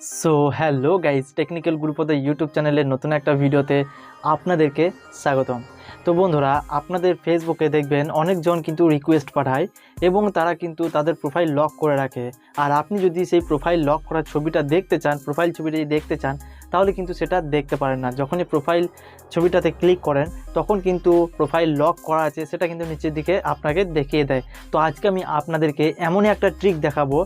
So hello guys technical group of the YouTube চ্যানেলের নতুন একটা ভিডিওতে আপনাদেরকে স্বাগতম। তো বন্ধুরা, আপনাদের ফেসবুকে দেখবেন অনেকজন কিন্তু রিকোয়েস্ট পাঠায় এবং তারা কিন্তু তাদের প্রোফাইল লক করে রাখে। আর আপনি যদি সেই প্রোফাইল লক করার ছবিটা দেখতে চান প্রোফাইল ছবিটি দেখতে চান, তাহলে কিন্তু সেটা দেখতে পারেন না। যখনই প্রোফাইল ছবিটাতে ক্লিক করেন, তখন কিন্তু প্রোফাইল লক করা আছে, সেটা কিন্তু নিচের দিকে আপনাকে দেখিয়ে দেয়। তো আজকে আমি আপনাদেরকে এমনই একটা ট্রিক দেখাবো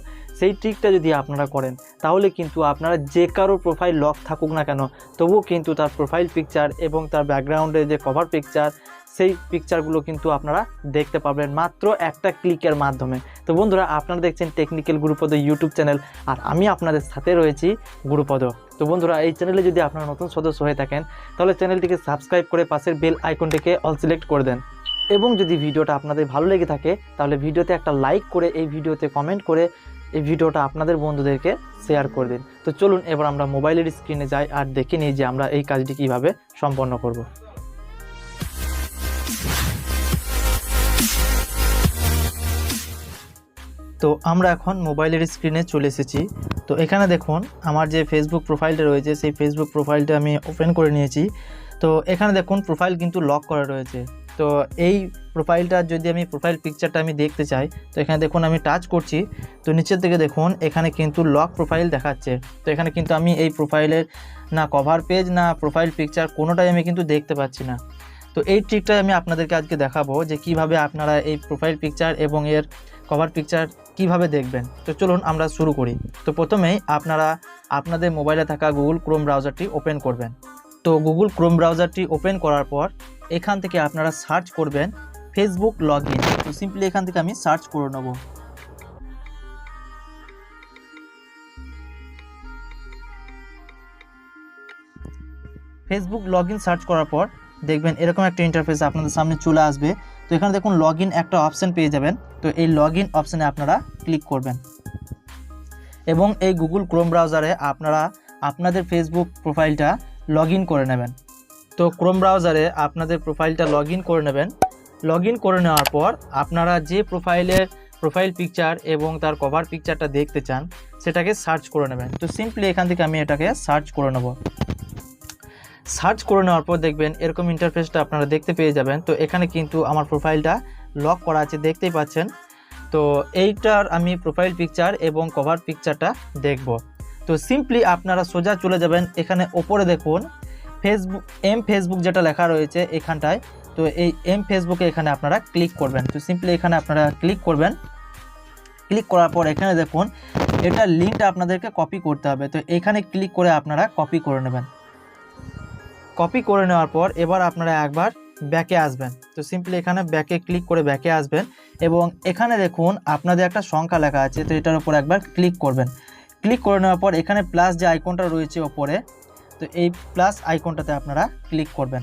সেই ট্রিকটা যদি আপনারা করেন, তাহলে কিন্তু আপনারা যে কারও প্রোফাইল লক থাকুক না কেন, তবুও কিন্তু তার প্রোফাইল পিকচার এবং তার ব্যাকগ্রাউন্ডে যে কভার পিকচার সেই পিকচারগুলো কিন্তু আপনারা দেখতে পাবেন মাত্র একটা ক্লিকের মাধ্যমে। তো বন্ধুরা, আপনারা দেখছেন টেকনিক্যাল গুরুপদ ইউটিউব চ্যানেল আর আমি আপনাদের সাথে রয়েছি গুরুপদ তো বন্ধুরা, এই চ্যানেলে যদি আপনারা নতুন সদস্য হয়ে থাকেন, তাহলে চ্যানেলটিকে সাবস্ক্রাইব করে পাশের বেল আইকনটিকে অল সিলেক্ট করে দেন। এবং যদি ভিডিওটা আপনাদের ভালো লেগে থাকে, তাহলে ভিডিওতে একটা লাইক করে এই ভিডিওতে কমেন্ট করে এই ভিডিওটা আপনাদের বন্ধুদেরকে শেয়ার করে দিন। তো চলুন, এবার আমরা মোবাইলের স্ক্রিনে যাই আর দেখে নিই যে আমরা এই কাজটি কীভাবে সম্পন্ন করব। তো আমরা এখন মোবাইলের স্ক্রিনে চলে এসেছি। তো এখানে দেখুন, আমার যে ফেসবুক প্রোফাইলটা রয়েছে, সেই ফেসবুক প্রোফাইলটা আমি ওপেন করে নিয়েছি। তো এখানে দেখুন প্রোফাইল কিন্তু লক করা রয়েছে। তো এই প্রোফাইলটা যদি আমি প্রোফাইল পিকচারটা আমি দেখতে চাই, তো এখানে দেখুন আমি টাচ করছি, তো নিচের দিকে দেখুন, এখানে কিন্তু লক প্রোফাইল দেখাচ্ছে। তো এখানে কিন্তু আমি এই প্রোফাইলের না কভার পেজ না প্রোফাইল পিকচার কোনোটাই আমি কিন্তু দেখতে পাচ্ছি না। তো এই ট্রিকটাই আমি আপনাদেরকে আজকে দেখাবো যে কীভাবে আপনারা এই প্রোফাইল পিকচার এবং এর কভার পিকচার কীভাবে দেখবেন। তো চলুন আমরা শুরু করি। তো প্রথমেই আপনারা আপনাদের মোবাইলে থাকা গুগল ক্রোম ব্রাউজারটি ওপেন করবেন। তো গুগল ক্রোম ব্রাউজারটি ওপেন করার পর এখান থেকে আপনারা সার্চ করবেন ফেসবুক লগ ইন তো সিম্পলি এখান থেকে আমি সার্চ করে নেব। ফেসবুক লগ ইন সার্চ করার পর দেখবেন এরকম একটা ইন্টারফেস আপনাদের সামনে চলে আসবে। তো এখানে দেখুন লগ ইন একটা অপশান পেয়ে যাবেন। তো এই লগ ইন অপশানে আপনারা ক্লিক করবেন। এবং এই গুগল ক্রোম ব্রাউজারে আপনারা আপনাদের ফেসবুক প্রোফাইলটা লগ করে নেবেন। তো ক্রোম ব্রাউজারে আপনাদের প্রোফাইলটা লগ করে নেবেন। লগ করে নেওয়ার পর আপনারা যে প্রোফাইলের প্রোফাইল পিকচার এবং তার কভার পিকচারটা দেখতে চান, সেটাকে সার্চ করে নেবেন। তো সিম্পলি এখান থেকে আমি এটাকে সার্চ করে নেব। সার্চ করে নেওয়ার পর দেখবেন এরকম ইন্টারফেসটা আপনারা দেখতে পেয়ে যাবেন। তো এখানে কিন্তু আমার প্রোফাইলটা লক করা আছে, দেখতেই পাচ্ছেন। তো এইটার আমি প্রোফাইল পিকচার এবং কভার পিকচারটা দেখব। তো সিম্পলি আপনারা সোজা চলে যাবেন। এখানে ওপরে দেখুন ফেসবুক এম ফেসবুক যেটা লেখা রয়েছে এখানটায়, তো এই এম ফেসবুকে এখানে আপনারা ক্লিক করবেন। তো সিম্পলি এখানে আপনারা ক্লিক করবেন। ক্লিক করার পর এখানে দেখুন এটার লিঙ্কটা আপনাদেরকে কপি করতে হবে। তো এখানে ক্লিক করে আপনারা কপি করে নেবেন। কপি করে নেওয়ার পর এবার আপনারা একবার ব্যাকে আসবেন। তো সিম্পলি এখানে ব্যাকে ক্লিক করে ব্যাকে আসবেন এবং এখানে দেখুন, আপনাদের একটা সংখ্যা লেখা আছে। তো এটার উপর একবার ক্লিক করবেন। ক্লিক করে নেওয়ার পর এখানে প্লাস যে আইকনটা রয়েছে ওপরে তো এই প্লাস আইকনটাতে আপনারা ক্লিক করবেন।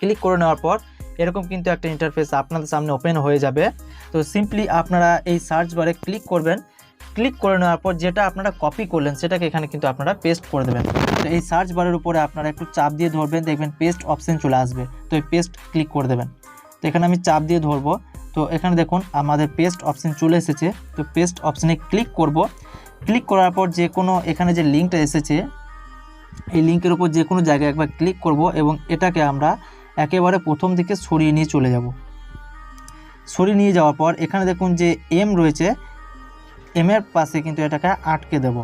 ক্লিক করে নেওয়ার পর এরকম কিন্তু একটা ইন্টারফেস আপনাদের সামনে ওপেন হয়ে যাবে। তো সিম্পলি আপনারা এই সার্চ বারে ক্লিক করবেন। ক্লিক করে নেওয়ার পর যেটা আপনারা কপি করলেন সেটাকে এখানে কিন্তু আপনারা পেস্ট করে দেবেন। তো এই সার্চ বারের উপরে আপনারা একটু চাপ দিয়ে ধরবেন, দেখবেন পেস্ট অপশান চলে আসবে। তো এই পেস্ট ক্লিক করে দেবেন। তো এখানে আমি চাপ দিয়ে ধরবো। তো এখানে দেখুন আমাদের পেস্ট অপশান চলে এসেছে। তো পেস্ট অপশানে ক্লিক করব। ক্লিক করার পর যে কোনো এখানে যে লিঙ্কটা এসেছে এই লিঙ্কের উপর যে কোনো জায়গায় একবার ক্লিক করব এবং এটাকে আমরা একেবারে প্রথম দিকে সরিয়ে নিয়ে চলে যাব। সরিয়ে নিয়ে যাওয়ার পর এখানে দেখুন যে এম রয়েছে এম এর পাশে কিন্তু এটাকে আটকে দেব।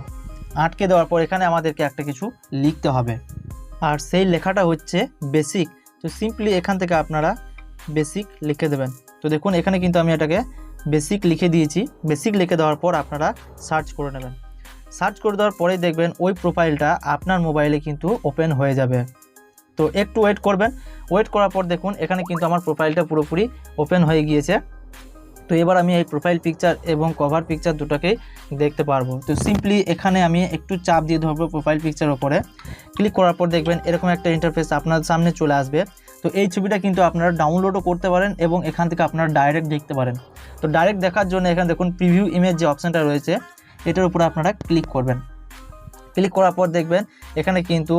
আটকে দেওয়ার পর এখানে আমাদেরকে একটা কিছু লিখতে হবে। আর সেই লেখাটা হচ্ছে বেসিক তো সিম্পলি এখান থেকে আপনারা বেসিক লিখে দেবেন। তো দেখুন, এখানে কিন্তু আমি এটাকে বেসিক লিখে দিয়েছি। বেসিক লিখে দেওয়ার পর আপনারা সার্চ করে নেবেন। সার্চ করে দেওয়ার পরেই দেখবেন ওই প্রোফাইলটা আপনার মোবাইলে কিন্তু ওপেন হয়ে যাবে। তো একটু ওয়েট করবেন। ওয়েট করার পর দেখুন, এখানে কিন্তু আমার প্রোফাইলটা পুরোপুরি ওপেন হয়ে গিয়েছে। তো এবার আমি এই প্রোফাইল পিকচার এবং কভার পিকচার দুটোকেই দেখতে পারব। তো সিম্পলি এখানে আমি একটু চাপ দিয়ে ধরবো প্রোফাইল পিকচার ওপরে ক্লিক করার পর দেখবেন এরকম একটা ইন্টারফেস আপনার সামনে চলে আসবে। তো এই ছবিটা কিন্তু আপনারা ডাউনলোডও করতে পারেন এবং এখান থেকে আপনারা ডাইরেক্ট দেখতে পারেন। তো ডাইরেক্ট দেখার জন্য এখানে দেখুন প্রিভিউ ইমেজ যে অপশানটা রয়েছে এটার উপরে আপনারা ক্লিক করবেন। ক্লিক করার পর দেখবেন, এখানে কিন্তু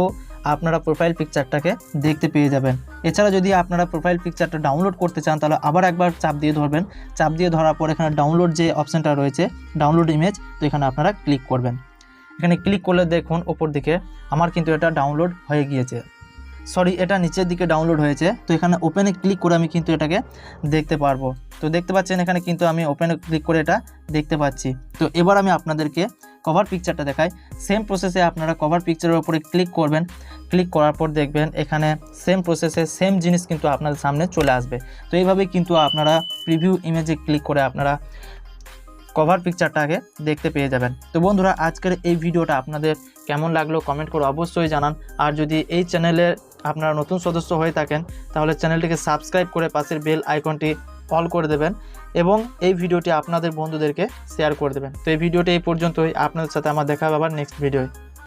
আপনারা প্রোফাইল পিকচারটাকে দেখতে পেয়ে যাবেন। এছাড়া যদি আপনারা প্রোফাইল পিকচারটা ডাউনলোড করতে চান, তাহলে আবার একবার চাপ দিয়ে ধরবেন। চাপ দিয়ে ধরার পর এখানে ডাউনলোড যে অপশানটা রয়েছে ডাউনলোড ইমেজ তো এখানে আপনারা ক্লিক করবেন। এখানে ক্লিক করলে দেখুন, ওপর দিকে আমার কিন্তু এটা ডাউনলোড হয়ে গিয়েছে। সরি, এটা নিচের দিকে ডাউনলোড হয়েছে। তো এখানে ওপেনে ক্লিক করে আমি কিন্তু এটাকে দেখতে পারব। তো দেখতে পাচ্ছেন, এখানে কিন্তু আমি ওপেনে ক্লিক করে এটা দেখতে পাচ্ছি। তো এবার আমি আপনাদেরকে কভার পিকচারটা দেখাই। সেম প্রসেসে আপনারা কভার পিকচারের উপরে ক্লিক করবেন। ক্লিক করার পর দেখবেন, এখানে সেম প্রসেসে সেম জিনিস কিন্তু আপনাদের সামনে চলে আসবে। তো এইভাবে কিন্তু আপনারা প্রিভিউ ইমেজে ক্লিক করে আপনারা কভার পিকচারটাকে দেখতে পেয়ে যাবেন। তো বন্ধুরা, আজকের এই ভিডিওটা আপনাদের কেমন লাগল? কমেন্ট করে অবশ্যই জানান। আর যদি এই চ্যানেলে আপনারা নতুন সদস্য হয়ে থাকেন, তাহলে চ্যানেলটিকে সাবস্ক্রাইব করে পাশের বেল আইকনটি অল করে দেবেন এবং এই ভিডিওটি আপনাদের বন্ধুদেরকে শেয়ার করে দেবেন। তো এই ভিডিওটি এই পর্যন্তই। আপনাদের সাথে আমার দেখা হবে আবার নেক্সট ভিডিওয়